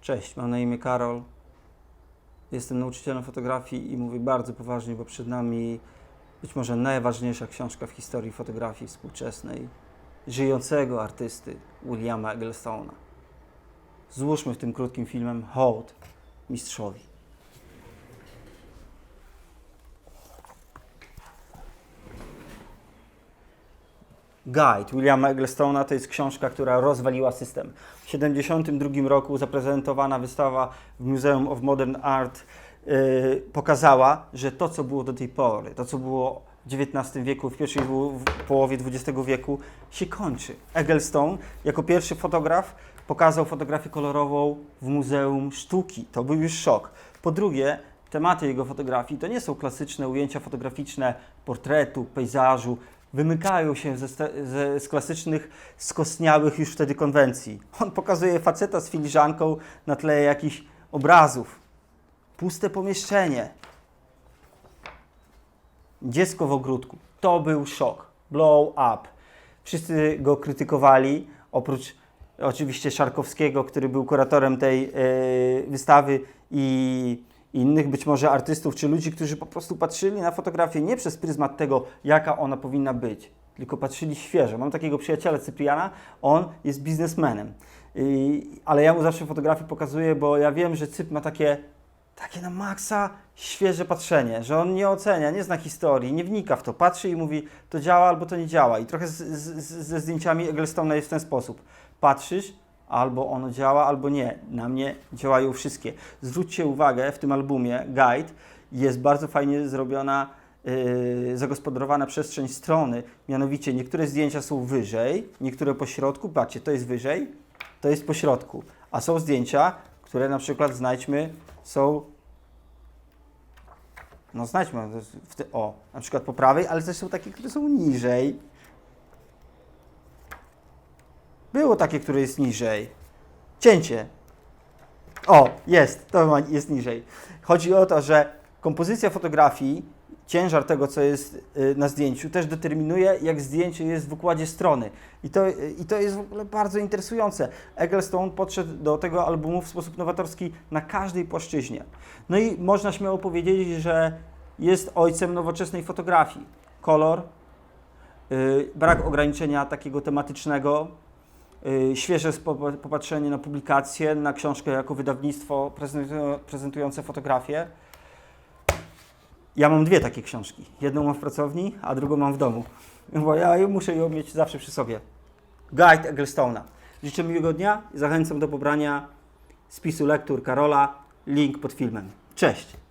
Cześć, mam na imię Karol. Jestem nauczycielem fotografii i mówię bardzo poważnie, bo przed nami być może najważniejsza książka w historii fotografii współczesnej żyjącego artysty Williama Egglestone'a. Złóżmy w tym krótkim filmem hołd mistrzowi. Guide Williama Egglestone'a to jest książka, która rozwaliła system. W 1972 roku zaprezentowana wystawa w Museum of Modern Art yy, pokazała, że to, co było do tej pory, to, co było w XIX wieku, w pierwszej w- połowie XX wieku, się kończy. Egglestone jako pierwszy fotograf pokazał fotografię kolorową w Muzeum Sztuki. To był już szok. Po drugie, tematy jego fotografii to nie są klasyczne ujęcia fotograficzne portretu, pejzażu, wymykają się ze, ze, z klasycznych, skostniałych już wtedy konwencji. On pokazuje faceta z filiżanką na tle jakichś obrazów. Puste pomieszczenie. Dziecko w ogródku. To był szok. Blow up. Wszyscy go krytykowali, oprócz oczywiście Szarkowskiego, który był kuratorem tej e, wystawy i innych być może artystów czy ludzi, którzy po prostu patrzyli na fotografię nie przez pryzmat tego, jaka ona powinna być, tylko patrzyli świeżo. Mam takiego przyjaciela Cypriana, on jest biznesmenem, I, ale ja mu zawsze fotografię pokazuję, bo ja wiem, że Cyp ma takie takie na maksa świeże patrzenie, że on nie ocenia, nie zna historii, nie wnika w to, patrzy i mówi, to działa albo to nie działa. I trochę z, z, ze zdjęciami Egglestone'a jest w ten sposób. Patrzysz, albo ono działa, albo nie. Na mnie działają wszystkie. Zwróćcie uwagę, w tym albumie Guide jest bardzo fajnie zrobiona, yy, zagospodarowana przestrzeń strony. Mianowicie niektóre zdjęcia są wyżej, niektóre po środku. Patrzcie, to jest wyżej, to jest po środku. A są zdjęcia, które na przykład znajdźmy są. No znajdźmy, o, na przykład po prawej, ale też są takie, które są niżej. Było takie, które jest niżej. Cięcie. O, jest, to jest niżej. Chodzi o to, że kompozycja fotografii, ciężar tego, co jest y, na zdjęciu, też determinuje, jak zdjęcie jest w układzie strony. I to, I to jest w ogóle bardzo interesujące. Egglestone podszedł do tego albumu w sposób nowatorski na każdej płaszczyźnie. No i można śmiało powiedzieć, że jest ojcem nowoczesnej fotografii. Kolor, y, brak ograniczenia takiego tematycznego, świeże spo- popatrzenie na publikację, na książkę jako wydawnictwo prezentują- prezentujące fotografię. Ja mam dwie takie książki. Jedną mam w pracowni, a drugą mam w domu. Bo ja muszę ją mieć zawsze przy sobie. Guide Egglestone'a. Życzę miłego dnia i zachęcam do pobrania spisu lektur Karola. Link pod filmem. Cześć!